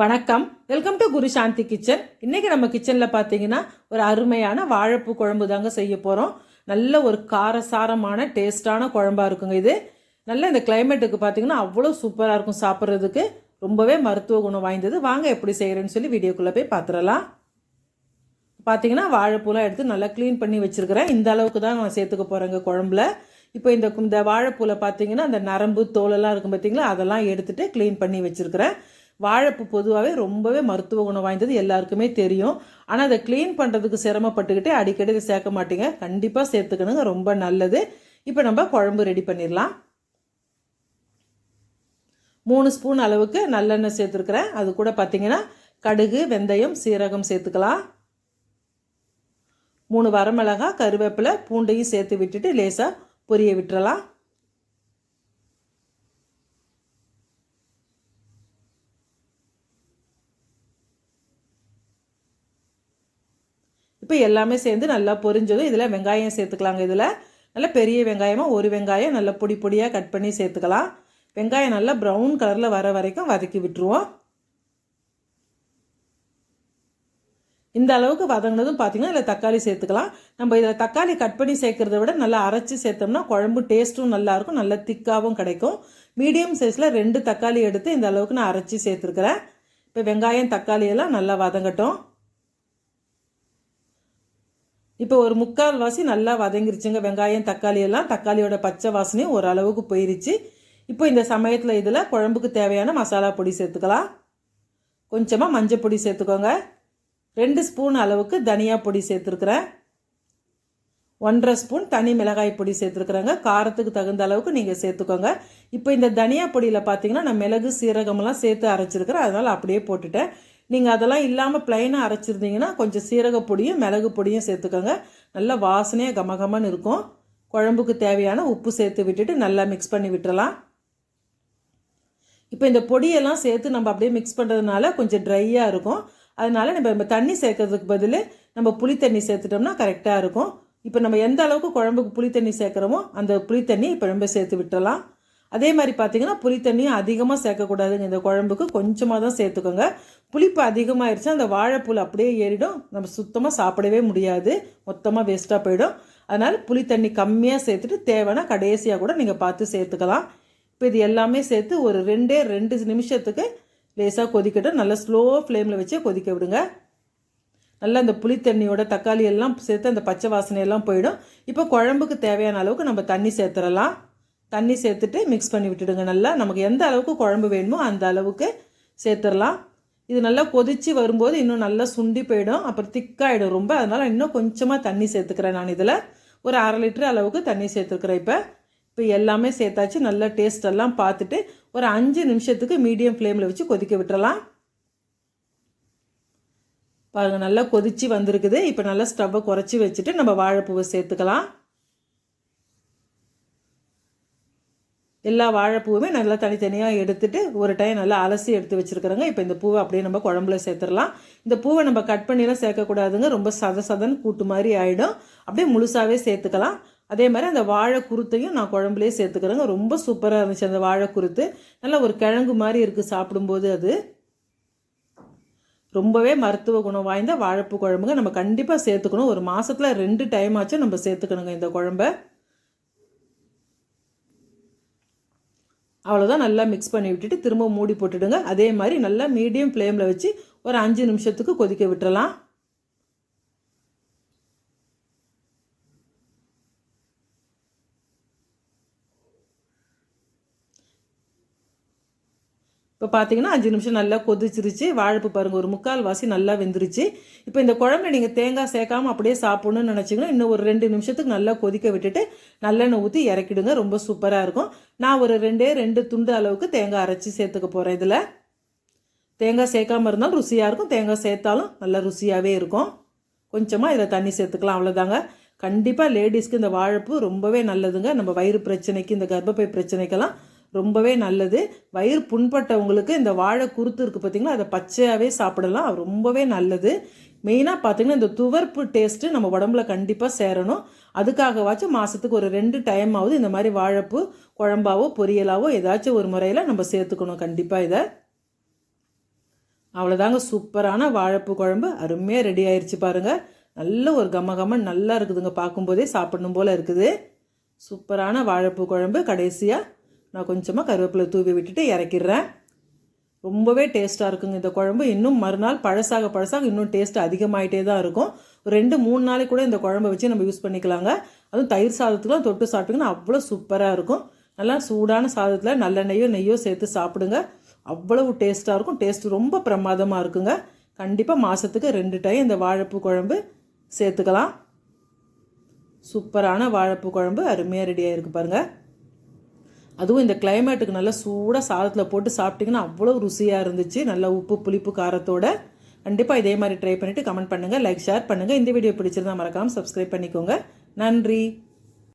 வணக்கம். Welcome to Guru Shanthi kitchen. இன்றைக்கி நம்ம கிச்சனில் பார்த்தீங்கன்னா ஒரு அருமையான வாழைப்பூ குழம்பு தாங்க செய்ய போகிறோம் நல்ல ஒரு காரசாரமான டேஸ்டான குழம்பா இருக்குங்க இது. நல்ல இந்த கிளைமேட்டுக்கு பார்த்தீங்கன்னா அவ்வளோ சூப்பராக இருக்கும் சாப்பிட்றதுக்கு. ரொம்பவே மருத்துவ குணம் வாய்ந்தது. வாங்க எப்படி செய்கிறேன்னு சொல்லி வீடியோக்குள்ளே போய் பார்த்துடலாம் பார்த்தீங்கன்னா வாழைப்பூலாம் எடுத்து நல்லா க்ளீன் பண்ணி வச்சுருக்கிறேன். இந்த அளவுக்கு தான் நான் சேர்த்துக்க போகிறேங்க குழம்புல. இப்போ இந்த இந்த வாழைப்பூவில் பார்த்தீங்கன்னா அந்த நரம்பு தோலெல்லாம் இருக்கும் பார்த்தீங்களா அதெல்லாம் எடுத்துகிட்டு க்ளீன் பண்ணி வச்சுருக்கிறேன். வாழைப்பூ பொதுவாகவே ரொம்பவே மருத்துவ குணம் வாய்ந்தது எல்லாருக்குமே தெரியும். ஆனால் அதை க்ளீன் பண்ணுறதுக்கு சிரமப்பட்டுக்கிட்டு அடிக்கடி இதை சேர்க்க மாட்டீங்க. கண்டிப்பாக சேர்த்துக்கணுங்க ரொம்ப நல்லது. இப்போ நம்ம குழம்பு ரெடி பண்ணிடலாம். மூணு ஸ்பூன் அளவுக்கு நல்லெண்ணெய் சேர்த்துருக்குறேன். அது கூட பார்த்தீங்கன்னா கடுகு வெந்தயம் சீரகம் சேர்த்துக்கலாம். மூணு வரமிளகா கருவேப்பிலை பூண்டையும் சேர்த்து விட்டுட்டு லேசாக பொரிய விட்டுறலாம். இப்போ எல்லாமே சேர்ந்து நல்லா பொரிஞ்சதும் இதில் வெங்காயம் சேர்த்துக்கலாங்க. இதில் நல்லா பெரிய வெங்காயமாக ஒரு வெங்காயம் நல்லா பொடி பொடியாக கட் பண்ணி சேர்த்துக்கலாம். வெங்காயம் நல்லா ப்ரௌன் கலரில் வர வரைக்கும் வதக்கி விட்டுருவோம். இந்த அளவுக்கு வதங்கினதும் பார்த்தீங்கன்னா இதில் தக்காளி சேர்த்துக்கலாம். நம்ம இதில் தக்காளி கட் பண்ணி சேர்க்குறத விட நல்லா அரைச்சி சேர்த்தோம்னா குழம்பு டேஸ்ட்டும் நல்லாயிருக்கும் நல்லா திக்காகவும் கிடைக்கும். மீடியம் சைஸில் ரெண்டு தக்காளி எடுத்து இந்த அளவுக்கு நான் அரைச்சி சேர்த்துருக்குறேன். இப்போ வெங்காயம் தக்காளி எல்லாம் நல்லா வதங்கட்டும். இப்போ ஒரு முக்கால் வாசி நல்லா வதங்கிருச்சுங்க. வெங்காயம் தக்காளி எல்லாம் தக்காளியோட பச்சை வாசனையும் ஓரளவுக்கு போயிருச்சு. இப்போ இந்த சமயத்தில் இதில் குழம்புக்கு தேவையான மசாலா பொடி சேர்த்துக்கலாம். கொஞ்சமாக மஞ்சள் பொடி சேர்த்துக்கோங்க. ரெண்டு ஸ்பூன் அளவுக்கு தனியா பொடி சேர்த்துருக்குறேன். ஒன்றரை ஸ்பூன் தனி மிளகாய் பொடி சேர்த்துருக்குறேங்க. காரத்துக்கு தகுந்த அளவுக்கு நீங்கள் சேர்த்துக்கோங்க. இப்போ இந்த தனியா பொடியில் பார்த்தீங்கன்னா நான் மிளகு சீரகமெல்லாம் சேர்த்து அரைச்சிருக்கிறேன். அதனால் அப்படியே போட்டுட்டேன். நீங்கள் அதெல்லாம் இல்லாமல் ப்ளைனாக அரைச்சிருந்தீங்கன்னா கொஞ்சம் சீரக பொடியும் மிளகு பொடியும் சேர்த்துக்கோங்க. நல்லா வாசனையாக கமகமன்னு இருக்கும். குழம்புக்கு தேவையான உப்பு சேர்த்து விட்டுட்டு நல்லா மிக்ஸ் பண்ணி விட்டுறலாம். இப்போ இந்த பொடியெல்லாம் சேர்த்து நம்ம அப்படியே மிக்ஸ் பண்ணுறதுனால கொஞ்சம் ட்ரையாக இருக்கும். அதனால நம்ம தண்ணி சேர்க்கறதுக்கு பதில் நம்ம புளி தண்ணி சேர்த்துட்டோம்னா கரெக்டாக இருக்கும். இப்போ நம்ம எந்த அளவுக்கு குழம்புக்கு புளி தண்ணி சேர்க்குறோமோ அந்த புளி தண்ணி இப்போ ரொம்ப சேர்த்து விட்டுறலாம். அதே மாதிரி பார்த்தீங்கன்னா புளி தண்ணியும் அதிகமாக சேர்க்கக்கூடாதுங்க. இந்த குழம்புக்கு கொஞ்சமாக தான் சேர்த்துக்கோங்க. புளிப்பு அதிகமாகிடுச்சா அந்த வாழைப்பூல் அப்படியே ஏறிடும். நம்ம சுத்தமாக சாப்பிடவே முடியாது. மொத்தமாக வேஸ்ட்டாக போயிடும். அதனால் புளி தண்ணி கம்மியாக சேர்த்துட்டு தேவைன்னா கடைசியாக கூட நீங்கள் பார்த்து சேர்த்துக்கலாம். இப்போ இது எல்லாமே சேர்த்து ஒரு ரெண்டே ரெண்டு நிமிஷத்துக்கு லேசாக கொதிக்கட்டும். நல்லா ஸ்லோ ஃப்ளேமில் வச்சே கொதிக்க விடுங்க. நல்லா அந்த புளி தண்ணியோட தக்காளி எல்லாம் சேர்த்து அந்த பச்சை வாசனையெல்லாம் போயிடும். இப்போ குழம்புக்கு தேவையான அளவுக்கு நம்ம தண்ணி சேர்த்துடலாம். தண்ணி சேர்த்துட்டு மிக்ஸ் பண்ணி விட்டுடுங்க. நல்லா நமக்கு எந்த அளவுக்கு குழம்பு வேணுமோ அந்த அளவுக்கு சேர்த்துடலாம். இது நல்லா கொதித்து வரும்போது இன்னும் நல்லா சுண்டி போயிடும். அப்புறம் திக்காகிடும் ரொம்ப. அதனால் இன்னும் கொஞ்சமாக தண்ணி சேர்த்துக்கிறேன் நான் இதில். ஒரு அரை லிட்டர் அளவுக்கு தண்ணி சேர்த்துருக்குறேன் இப்போ. இப்போ எல்லாமே சேர்த்தாச்சு. நல்லா டேஸ்டெல்லாம் பார்த்துட்டு ஒரு அஞ்சு நிமிஷத்துக்கு மீடியம் ஃப்ளேமில் வச்சு கொதிக்க விட்டுறலாம். பாருங்கள் நல்லா கொதிச்சு வந்திருக்குது. இப்போ நல்லா ஸ்டவ்வை குறைச்சி வச்சுட்டு நம்ம வாழைப்பூவை சேர்த்துக்கலாம். எல்லா வாழைப்பூவுமே நல்லா தனித்தனியாக எடுத்துட்டு ஒரு டைம் நல்லா அலசி எடுத்து வச்சுருக்குறோங்க. இப்போ இந்த பூவை அப்படியே நம்ம குழம்புல சேர்த்துடலாம். இந்த பூவை நம்ம கட் பண்ணிலாம் சேர்க்கக்கூடாதுங்க. ரொம்ப சத சதன் கூட்டு மாதிரி ஆகிடும் அப்படியே முழுசாகவே சேர்த்துக்கலாம். அதே மாதிரி அந்த வாழை குருத்தையும் நான் குழம்புலேயே சேர்த்துக்கிறேங்க. ரொம்ப சூப்பராக இருந்துச்சு அந்த வாழை குருத்து நல்லா ஒரு கிழங்கு மாதிரி இருக்குது சாப்பிடும்போது அது. ரொம்பவே மருத்துவ குணம் வாய்ந்த வாழைப்பூ குழம்புங்க. நம்ம கண்டிப்பாக சேர்த்துக்கணும். ஒரு மாதத்தில் ரெண்டு டைம் ஆச்சும் நம்ம சேர்த்துக்கணுங்க இந்த குழம்ப. அவ்வளோதான் நல்லா மிக்ஸ் பண்ணி விட்டுட்டு திரும்ப மூடி போட்டுடுங்க. அதே மாதிரி நல்லா மீடியம் ஃப்ளேமில் வச்சு ஒரு அஞ்சு நிமிஷத்துக்கு கொதிக்க விட்டுறலாம். இப்போ பார்த்தீங்கன்னா அஞ்சு நிமிஷம் நல்லா கொதிச்சிருச்சு. வாழைப்பு பாருங்கள் ஒரு முக்கால் வாசி நல்லா வெந்துருச்சு. இப்போ இந்த குழம்புல நீங்கள் தேங்காய் சேர்க்காம அப்படியே சாப்பிட்ணுன்னு நினச்சிங்கன்னா இன்னும் ஒரு ரெண்டு நிமிஷத்துக்கு நல்லா கொதிக்க விட்டுட்டு நல்லெண்ணெய் ஊற்றி இறக்கிடுங்க. ரொம்ப சூப்பராக இருக்கும். நான் ஒரு ரெண்டே ரெண்டு துண்டு அளவுக்கு தேங்காய் அரைச்சி சேர்த்துக்க போகிறேன் இதில். தேங்காய் சேர்க்காம இருந்தாலும் ருசியாக இருக்கும். தேங்காய் சேர்த்தாலும் நல்லா ருசியாகவே இருக்கும். கொஞ்சமாக இதில் தண்ணி சேர்த்துக்கலாம். அவ்வளோதாங்க கண்டிப்பாக லேடிஸ்க்கு இந்த வாழைப்பு ரொம்பவே நல்லதுங்க. நம்ம வயிறு பிரச்சனைக்கு இந்த கர்ப்பப்பை பிரச்சனைக்கெல்லாம் ரொம்பவே நல்லது. வயிறு புண்பட்டவங்களுக்கு இந்த வாழை குருத்து இருக்குது பார்த்திங்களா அதை பச்சையாகவே சாப்பிடலாம். ரொம்பவே நல்லது. மெயினாக பார்த்தீங்கன்னா இந்த துவர்ப்பு டேஸ்ட்டு நம்ம உடம்புல கண்டிப்பாக சேரணும். அதுக்காகவாச்சும் மாதத்துக்கு ஒரு ரெண்டு டைம் ஆகுது இந்த மாதிரி வாழைப்பு குழம்பாவோ பொரியலாவோ ஏதாச்சும் ஒரு முறையில் நம்ம சேர்த்துக்கணும் கண்டிப்பாக இதை. அவ்வளோதாங்க சூப்பரான வாழைப்பூ குழம்பு. அருமையாக ரெடி ஆயிடுச்சு பாருங்க. நல்ல ஒரு கம கம நல்லா இருக்குதுங்க. பார்க்கும்போதே சாப்பிடணும் போல் இருக்குது. சூப்பரான வாழைப்பூ குழம்பு கடைசியாக நான் கொஞ்சமாக கருவேப்பிலை தூவி விட்டுட்டு இறக்கிடுறேன். ரொம்பவே டேஸ்ட்டாக இருக்குங்க இந்த குழம்பு. இன்னும் மறுநாள் பழசாக பழசாக இன்னும் டேஸ்ட் அதிகமாகிட்டே தான் இருக்கும். ஒரு ரெண்டு மூணு நாளைக்கு கூட இந்த குழம்பை வச்சு நம்ம யூஸ் பண்ணிக்கலாங்க. அதுவும் தயிர் சாதத்துக்குலாம் தொட்டு சாப்பிட்டிங்கன்னா அவ்வளோ சூப்பராக இருக்கும். நல்லா சூடான சாதத்தில் நல்லெண்ணெயோ நெய்யோ சேர்த்து சாப்பிடுங்க. அவ்வளவு டேஸ்ட்டாக இருக்கும். டேஸ்ட் ரொம்ப பிரமாதமாக இருக்குங்க. கண்டிப்பாக மாதத்துக்கு ரெண்டு டைம் இந்த வாழைப்பூ குழம்பு சேர்த்துக்கலாம். சூப்பரான வாழைப்பூ குழம்பு அருமையாக ரெடியாக இருக்குது பாருங்கள் அதுவும் இந்த கிளைமேட்டுக்கு நல்லா சூடாக சாதத்தில் போட்டு சாப்பிட்டிங்கன்னா அவ்வளோ ருசியாக இருந்துச்சு. நல்லா உப்பு புளிப்பு காரத்தோட. கண்டிப்பாக இதே மாதிரி ட்ரை பண்ணிவிட்டு கமெண்ட் பண்ணுங்கள் லைக் ஷேர் பண்ணுங்கள் இந்த வீடியோ பிடிச்சிருந்தா மறக்காமல் சப்ஸ்கிரைப் பண்ணிக்கோங்க. நன்றி.